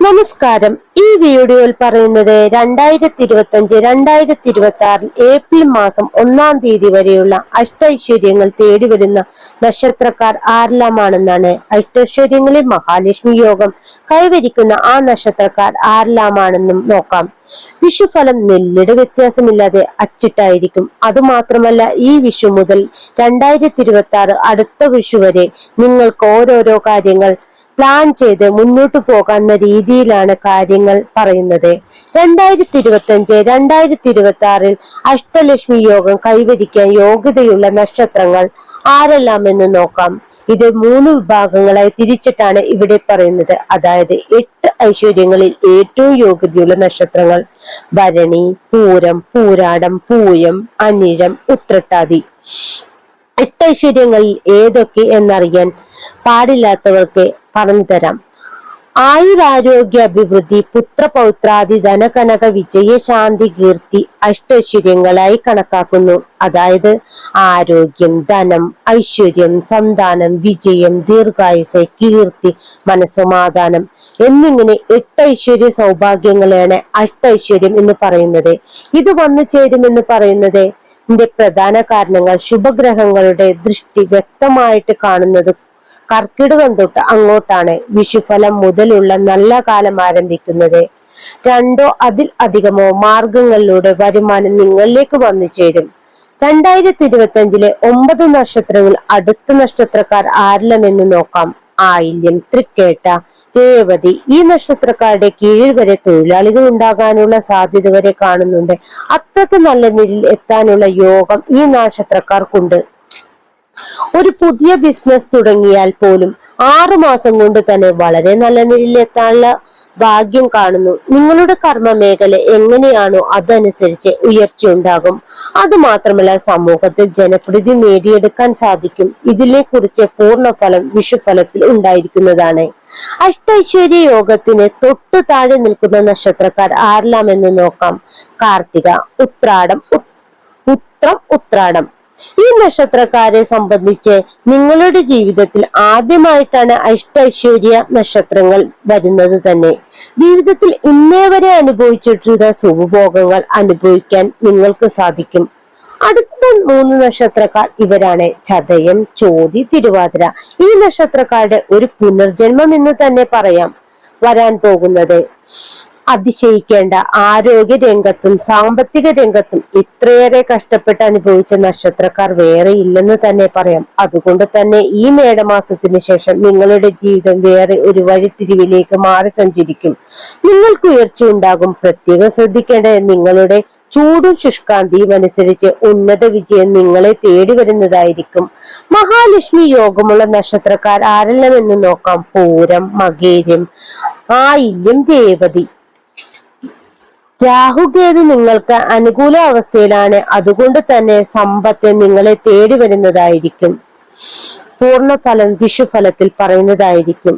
നമസ്കാരം. ഈ വീഡിയോയിൽ പറയുന്നത് രണ്ടായിരത്തി ഇരുപത്തി അഞ്ച് രണ്ടായിരത്തി ഇരുപത്തി ആറിൽ ഏപ്രിൽ മാസം ഒന്നാം തീയതി വരെയുള്ള അഷ്ടൈശ്വര്യങ്ങൾ തേടി വരുന്ന നക്ഷത്രക്കാർ ആരെല്ലാമാണെന്നാണ് അഷ്ടൈശ്വര്യങ്ങളിൽ മഹാലക്ഷ്മി യോഗം. കൈവരിക്കുന്ന ആ നക്ഷത്രക്കാർ ആരെല്ലാമാണെന്നും നോക്കാം. വിഷുഫലം നെല്ലിട വ്യത്യാസമില്ലാതെ അച്ചിട്ടായിരിക്കും. അതുമാത്രമല്ല ഈ വിഷു മുതൽ രണ്ടായിരത്തി ഇരുപത്തി ആറ് അടുത്ത വിഷു വരെ നിങ്ങൾക്ക് ഓരോരോ കാര്യങ്ങൾ പ്ലാൻ ചെയ്ത് മുന്നോട്ട് പോകാവുന്ന രീതിയിലാണ് കാര്യങ്ങൾ പറയുന്നത്. രണ്ടായിരത്തി ഇരുപത്തി അഞ്ച് രണ്ടായിരത്തി ഇരുപത്തി ആറിൽ അഷ്ടലക്ഷ്മി യോഗം കൈവരിക്കാൻ യോഗ്യതയുള്ള നക്ഷത്രങ്ങൾ ആരെല്ലാമെന്ന് നോക്കാം. ഇത് മൂന്ന് വിഭാഗങ്ങളായി തിരിച്ചിട്ടാണ് ഇവിടെ പറയുന്നത്. അതായത് എട്ട് ഐശ്വര്യങ്ങളിൽ ഏറ്റവും യോഗ്യതയുള്ള നക്ഷത്രങ്ങൾ. ഭരണി പൂരം പൂരാടം പൂയം അനിഴം ഉത്രട്ടാതി. എട്ട് ഐശ്വര്യങ്ങളിൽ ഏതൊക്കെ എന്നറിയാൻ പാടില്ലാത്തവർക്ക് പറഞ്ഞു തരാം. ആയുരാരോഗ്യ അഭിവൃദ്ധി പുത്രപൗത്രാദി ധനകനക വിജയ ശാന്തി കീർത്തി അഷ്ടൈശ്വര്യങ്ങളായി കണക്കാക്കുന്നു. അതായത് ആരോഗ്യം ധനം ഐശ്വര്യം സന്താനം വിജയം ദീർഘായുസ് കീർത്തി മനസ്സമാധാനം എന്നിങ്ങനെ എട്ട് ഐശ്വര്യ സൗഭാഗ്യങ്ങളാണ് അഷ്ടൈശ്വര്യം എന്ന് പറയുന്നത്. ഇത് വന്നു ചേരുമെന്ന് പറയുന്നത് പ്രധാന കാരണങ്ങൾ ശുഭഗ്രഹങ്ങളുടെ ദൃഷ്ടി വ്യക്തമായിട്ട് കാണുന്നത് കർക്കിടകം തൊട്ട് അങ്ങോട്ടാണ് വിഷുഫലം മുതലുള്ള നല്ല കാലം ആരംഭിക്കുന്നത്. രണ്ടോ അതിൽ അധികമോ മാർഗങ്ങളിലൂടെ വരുമാനം നിങ്ങളിലേക്ക് വന്നു ചേരും. രണ്ടായിരത്തി ഇരുപത്തി അഞ്ചിലെ ഒമ്പത് നക്ഷത്രങ്ങൾ അടുത്ത നക്ഷത്രക്കാർ ആരിലമെന്ന് നോക്കാം. ആയില്യം തൃക്കേട്ട രേവതി. ഈ നക്ഷത്രക്കാരുടെ കീഴിൽ വരെ തൊഴിലാളികൾ ഉണ്ടാകാനുള്ള സാധ്യത വരെ കാണുന്നുണ്ട്. അത്രയ്ക്ക് നല്ല നിലയിൽ എത്താനുള്ള യോഗം ഈ നക്ഷത്രക്കാർക്കുണ്ട്. ഒരു പുതിയ ബിസിനസ് തുടങ്ങിയാൽ പോലും ആറു മാസം കൊണ്ട് തന്നെ വളരെ നല്ല നിലയിൽ എത്താനുള്ള ഭാഗ്യം കാണുന്നു. നിങ്ങളുടെ കർമ്മ മേഖല എങ്ങനെയാണോ അതനുസരിച്ച് ഉയർച്ച ഉണ്ടാകും. അത് മാത്രമല്ല സമൂഹത്തിൽ ജനപ്രീതി നേടിയെടുക്കാൻ സാധിക്കും. ഇതിനെ കുറിച്ച് പൂർണഫലം വിഷുഫലത്തിൽ ഉണ്ടായിരിക്കുന്നതാണ്. അഷ്ടൈശ്വര്യ യോഗത്തിന് തൊട്ടു താഴെ നിൽക്കുന്ന നക്ഷത്രക്കാർ ആരെല്ലാം എന്ന് നോക്കാം. കാർത്തിക ഉത്രാടം ഉത്രം ഉത്രാടം. ഈ നക്ഷത്രക്കാരെ സംബന്ധിച്ച് നിങ്ങളുടെ ജീവിതത്തിൽ ആദ്യമായിട്ടാണ് അഷ്ടൈശ്വര്യ നക്ഷത്രങ്ങൾ വരുന്നത് തന്നെ. ജീവിതത്തിൽ ഇന്നേ വരെ അനുഭവിച്ചിട്ടുള്ള സുഖഭോഗങ്ങൾ അനുഭവിക്കാൻ നിങ്ങൾക്ക് സാധിക്കും. അടുത്ത മൂന്ന് നക്ഷത്രക്കാർ ഇവരാണ്. ചതയം ചോതി തിരുവാതിര. ഈ നക്ഷത്രക്കാരുടെ ഒരു പുനർജന്മം എന്ന് തന്നെ പറയാം. വരാൻ പോകുന്നത്. അതിശയിക്കേണ്ട ആരോഗ്യ രംഗത്തും സാമ്പത്തിക രംഗത്തും ഇത്രയേറെ കഷ്ടപ്പെട്ട് അനുഭവിച്ച നക്ഷത്രക്കാർ വേറെ ഇല്ലെന്ന് തന്നെ പറയാം. അതുകൊണ്ട് തന്നെ ഈ മേടമാസത്തിന് ശേഷം നിങ്ങളുടെ ജീവിതം വേറെ ഒരു വഴിത്തിരിവിലേക്ക് മാറി സഞ്ചരിക്കും. നിങ്ങൾക്ക് ഉയർച്ച ഉണ്ടാകും. പ്രത്യേകം ശ്രദ്ധിക്കേണ്ടത് നിങ്ങളുടെ ചൂടും ശുഷ്കാന്തിയും അനുസരിച്ച് ഉന്നത വിജയം നിങ്ങളെ തേടി വരുന്നതായിരിക്കും. മഹാലക്ഷ്മി യോഗമുള്ള നക്ഷത്രക്കാർ ആരെല്ലാം എന്ന് നോക്കാം. പൂരം മകേര്യം ആയില്യം രേവതി. രാഹുകേതു നിങ്ങൾക്ക് അനുകൂല അവസ്ഥയിലാണ് അതുകൊണ്ട് തന്നെ സമ്പത്ത് നിങ്ങളെ തേടി വരുന്നതായിരിക്കും പൂർണഫലം വിഷുഫലത്തിൽ പറയുന്നതായിരിക്കും.